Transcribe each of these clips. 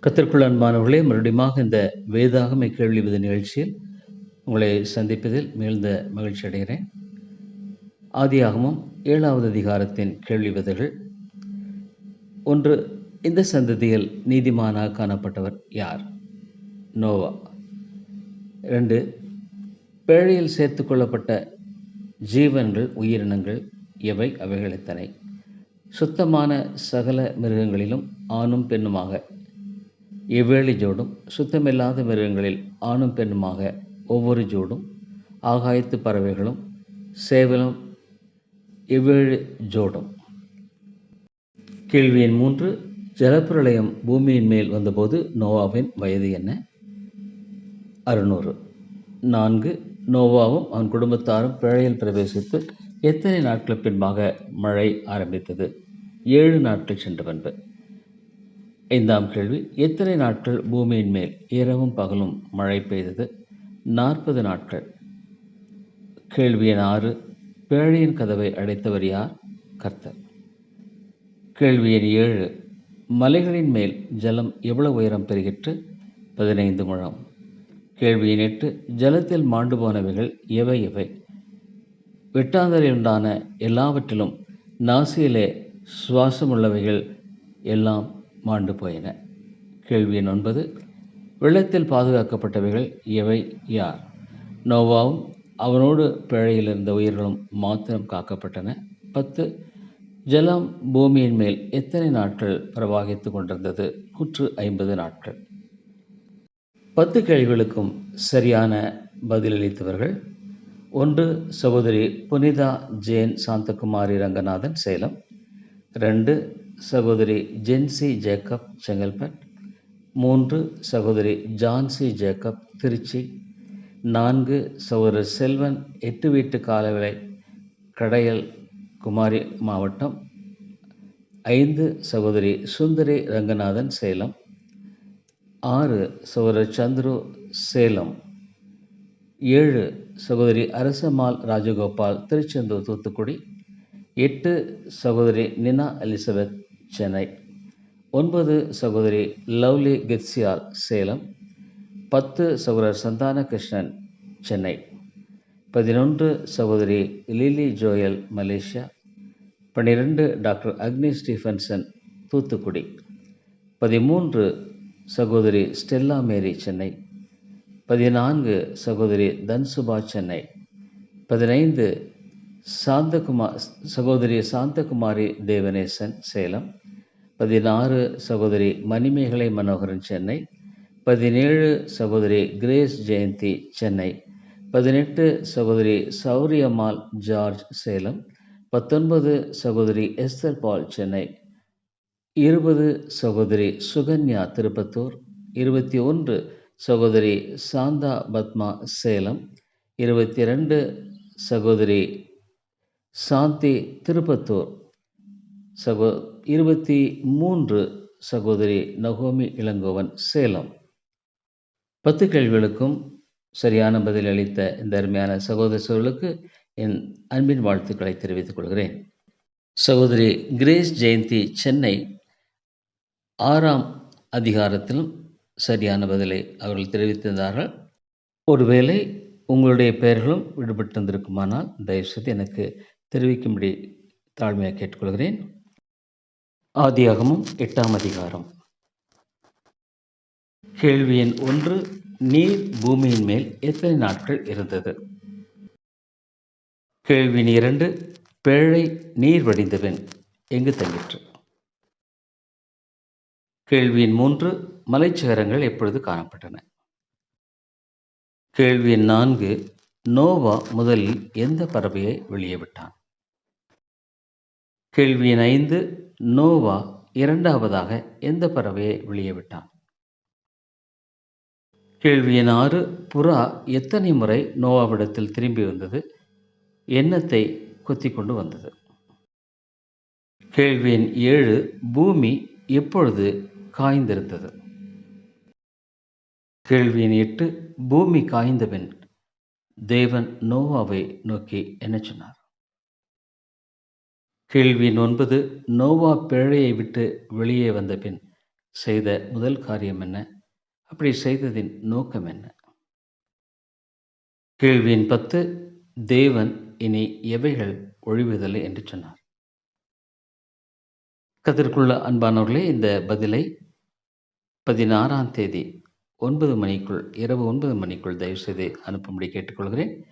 கத்திற்குள் அன்பானவர்களே மறுபடியும் இந்த வேதாகமை கேள்வி வித நிகழ்ச்சியில் உங்களை சந்திப்பதில் மிகுந்த மகிழ்ச்சி அடைகிறேன். ஆதியாகமும் ஏழாவது அதிகாரத்தின் கேள்வி விதைகள் ஒன்று இந்த சந்ததியில் நீதிமானாக காணப்பட்டவர் யார்? நோவா. ரெண்டு பேழையில் சேர்த்து கொள்ளப்பட்ட ஜீவன்கள் உயிரினங்கள் எவை? அவைகள் எத்தனை? சுத்தமான சகல மிருகங்களிலும் ஆணும் பெண்ணுமாக இவ்வேழு ஜோடும் சுத்தமில்லாத மிருகங்களில் ஆணும் பெண்ணுமாக ஒவ்வொரு ஜோடும் ஆகாயத்து பறவைகளும் சேவலும் எவ்வேழு ஜோடும். கேள்வி எண் மூன்று ஜலப்பிரளயம் பூமியின் மேல் வந்தபோது நோவாவின் வயது என்ன? அறுநூறு. நான்கு நோவாவும் அவன் குடும்பத்தாரும் பிழையில் பிரவேசித்து எத்தனை நாட்கள் பின்பாக மழை ஆரம்பித்தது? ஏழு நாட்கள் சென்ற பின்பு. ஐந்தாம் கேள்வி. எத்தனை நாட்கள் பூமியின் மேல் இரவும் பகலும் மழை பெய்தது? நாற்பது நாட்கள். கேள்வி எண் ஆறு. பேழையின் கதவை அடைத்தவர் யார்? கர்த்தர். கேள்வி எண் ஏழு. மலைகளின் மேல் ஜலம் எவ்வளவு உயரம் பெறுகிற்று? பதினைந்து முழம். கேள்வி எண் எட்டு. ஜலத்தில் மாண்டு போனவைகள் எவை எவை? வெட்டாந்தரில் உண்டான எல்லாவற்றிலும் நாசியிலே சுவாசமுள்ளவைகள் எல்லாம் மாண்டு போயின. கேள்வி எண் ஒன்பது. வெள்ளத்தில் பாதுகாக்கப்பட்டவைகள் எவை? யார்? நோவாவும் அவனோடு பிழையில் இருந்த உயிர்களும் மாத்திரம் காக்கப்பட்டன. பத்து. ஜலம் பூமியின் மேல் எத்தனை நாட்கள் பிரவாகித்து கொண்டிருந்தது? நூற்று ஐம்பது நாட்கள். பத்து கேள்விகளுக்கும் சரியான பதிலளித்தவர்கள். ஒன்று. சகோதரி புனிதா ஜேன் சாந்தகுமாரி ரங்கநாதன் சேலம். ரெண்டு. சகோதரி ஜென்சி ஜேக்கப் செங்கல்பட் மூன்று சகோதரி ஜான்சி ஜேக்கப் திருச்சி நான்கு சகோதரர் செல்வன் எட்டு வீட்டு காலவிலை கடையல் குமாரி மாவட்டம் ஐந்து சகோதரி சுந்தரி ரங்கநாதன் சேலம் ஆறு சகோதரர் சந்துரு சேலம் ஏழு சகோதரி அரசம்மாள் ராஜகோபால் திருச்செந்தூர் தூத்துக்குடி எட்டு சகோதரி நினா எலிசபெத் சென்னை. ஒன்பது சகோதரி லவ்லி கெட்சியால் சேலம். பத்து சகோதரர் சந்தான கிருஷ்ணன் சென்னை. பதினொன்று சகோதரி லிலி ஜோயல் மலேசியா. பன்னிரெண்டு டாக்டர் அக்னி ஸ்டீஃபன்சன் தூத்துக்குடி. பதிமூன்று சகோதரி ஸ்டெல்லா மேரி சென்னை. பதினான்கு சகோதரி தன்சுபா சென்னை. பதினைந்து சாந்தகுமார் சகோதரி சாந்தகுமாரி தேவநேசன் சேலம். பதினாறு சகோதரி மணிமேகலை மனோகரன் சென்னை. பதினேழு சகோதரி கிரேஸ் ஜெயந்தி சென்னை. பதினெட்டு சகோதரி சௌரியம்மாள் ஜார்ஜ் சேலம். பத்தொன்பது சகோதரி எஸ்தர் பால் சென்னை. இருபது சகோதரி சுகன்யா திருப்பத்தூர். இருபத்தி ஒன்று சகோதரி சாந்தா பத்மா சேலம். இருபத்தி ரெண்டு சகோதரி சாந்தி திருப்பத்தூர். சகோ இருபத்தி மூன்று சகோதரி நகோமி இளங்கோவன் சேலம். பத்து கேள்விகளுக்கும் சரியான பதில் அளித்த இந்த அருமையான சகோதர என் அன்பின் வாழ்த்துக்களை தெரிவித்துக் கொள்கிறேன். சகோதரி கிரேஸ் ஜெயந்தி சென்னை ஆறாம் அதிகாரத்திலும் சரியான பதிலை அவர்கள் தெரிவித்திருந்தார்கள். ஒருவேளை உங்களுடைய பெயர்களும் விடுபட்டிருந்திருக்குமானால் தயவுசெய்து எனக்கு தெரிவிக்கும்படி தாழ்மையாக கேட்டுக்கொள்கிறேன். ஆதியாகமும் எட்டாம் அதிகாரம். கேள்வி எண் ஒன்று நீர் பூமியின் மேல் எத்தனை நாட்கள் இருந்தது? கேள்வி இரண்டு பேழை நீர் வடிந்தவன் எங்கு தங்கிற்று? கேள்வியின் மூன்று மலைச்சிகரங்கள் எப்பொழுது காணப்பட்டன? கேள்வி நான்கு நோவா முதலில் எந்த பறவையை வெளியே விட்டான்? கேள்வி எண் ஐந்து நோவா இரண்டாவதாக எந்த பறவையை வெளியே விட்டான்? கேள்வி எண் ஆறு புறா எத்தனை முறை நோவாவிடத்தில் திரும்பி வந்தது? எண்ணத்தை கொத்தி கொண்டு வந்தது. கேள்வி எண் ஏழு பூமி எப்பொழுது காய்ந்திருந்தது? கேள்வி எண் எட்டு பூமி காய்ந்தபின் தேவன் நோவாவை நோக்கி என்ன சொன்னார்? கேள்வி ஒன்பது நோவா பிழையை விட்டு வெளியே வந்த பின் செய்த முதல் காரியம் என்ன? அப்படி செய்ததின் நோக்கம் என்ன? கேள்வியின் பத்து தேவன் இனி எவைகள் ஒழிவதில்லை என்று சொன்னார். கத்திற்குள்ள அன்பானவர்களே இந்த பதிலை பதினாறாம் தேதி ஒன்பது மணிக்குள் இரவு ஒன்பது மணிக்குள் தயவுசெய்து அனுப்பும்படி கேட்டுக்கொள்கிறேன்.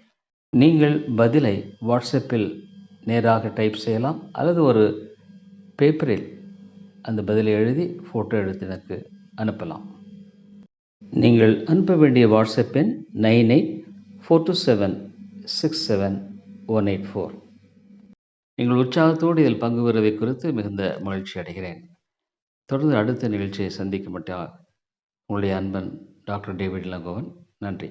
நீங்கள் பதிலை வாட்ஸ்அப்பில் நேராக டைப் செய்யலாம். அல்லது ஒரு பேப்பரில் அந்த பதிலை எழுதி ஃபோட்டோ எடுத்து எனக்கு அனுப்பலாம். நீங்கள் அனுப்ப வேண்டிய வாட்ஸ்அப் எண் nine eight four two seven six seven one eight four. நீங்கள் உற்சாகத்தோடு இதில் பங்கு பெறுவதை குறித்து மிகுந்த மகிழ்ச்சி அடைகிறேன். தொடர்ந்து அடுத்த நிகழ்ச்சியை சந்திக்க மட்டும் உங்களுடைய அன்பன் டாக்டர் டேவிட் லங்கோவன். நன்றி.